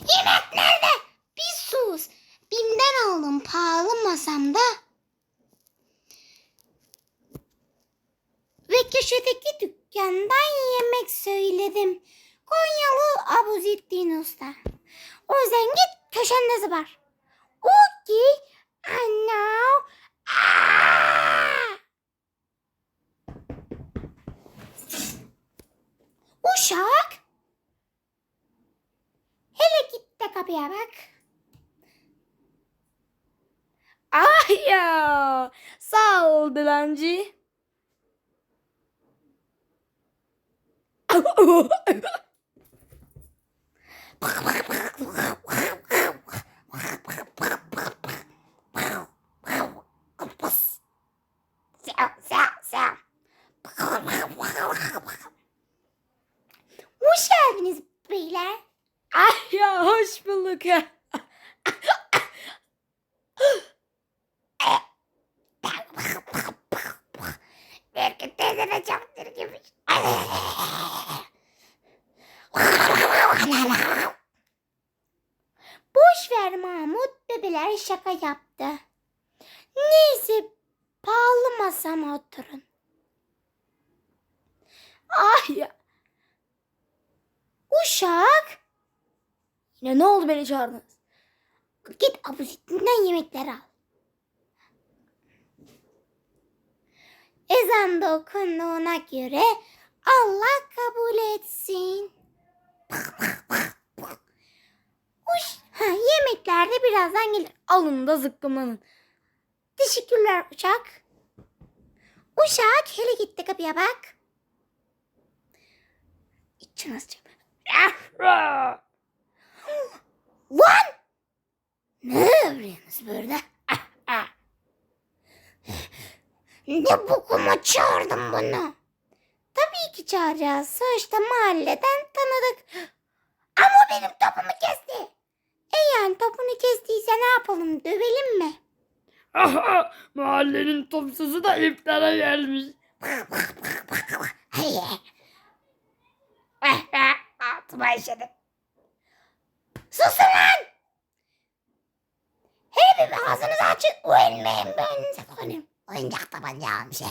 Yemeklerde bir sus. Bim'den aldım pahalı masamda. Ve köşedeki dükkandan yemek söyledim. Konyalı Abuzettin Usta. O yüzden git köşende zıbar. O ki anne kapıya bak. Ah ya. Sağ ol dilenci. Hoş geldiniz beyler. Ah ya hoş bulduk. Belki teyzene çaktır gibi. Boş ver Mahmut bebeler şaka yaptı. Neyse pahalı masama oturun. Ah ya. Uşak Yine ne oldu beni çağırdınız? git abuzitinden yemekler al. Ezan da okunduğuna göre Allah kabul etsin. Uş, ha, yemekler de birazdan gelir. Alın da zıkkımlanın. Teşekkürler Uşak. Uşak hele gitti kapıya bak. İçin azıcık. Ah, Lan! Ne öğreniyorsunuz burada? Ah, ah. Ne bokuma çağırdın bunu? Tabii ki çağıracağız. Sonuçta mahalleden tanıdık. Ama benim topumu kesti. E yani topunu kestiyse ne yapalım? Dövelim mi? Aha, mahallenin topsuzu da iftara gelmiş. Hayır. Altıma işedim. Susun lan! Bir ağzınızı açın. O elmeyin ben koyayım. Oyuncak tabanca almış.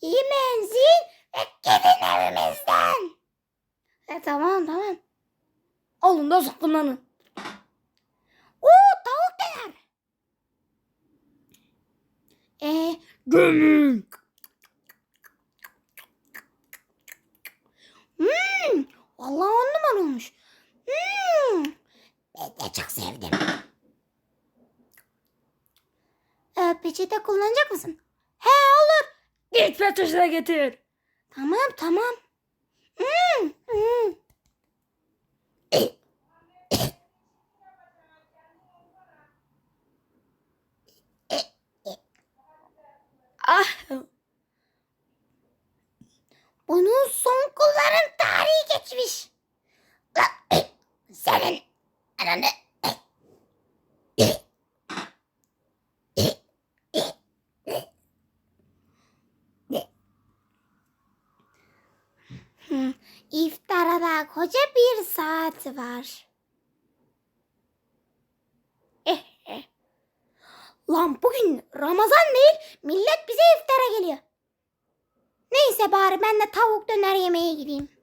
İyi menzil ve gidin evimizden. E, tamam tamam. Alın da zıkkımlanın. Oo tavuk döner. E, Gömün. Hmm, vallahi on numara olmuş. Hmm. Ben de çok sevdim. Ee, peçete kullanacak mısın? He olur. Git petruşuna getir. Tamam tamam. Hmm, hmm. Ah. Bunun son kullanım tarihi geçmiş. Koca bir saat var. Eh, eh. Lan bugün Ramazan değil, millet bize iftara geliyor. Neyse bari ben de tavuk döner yemeye gideyim.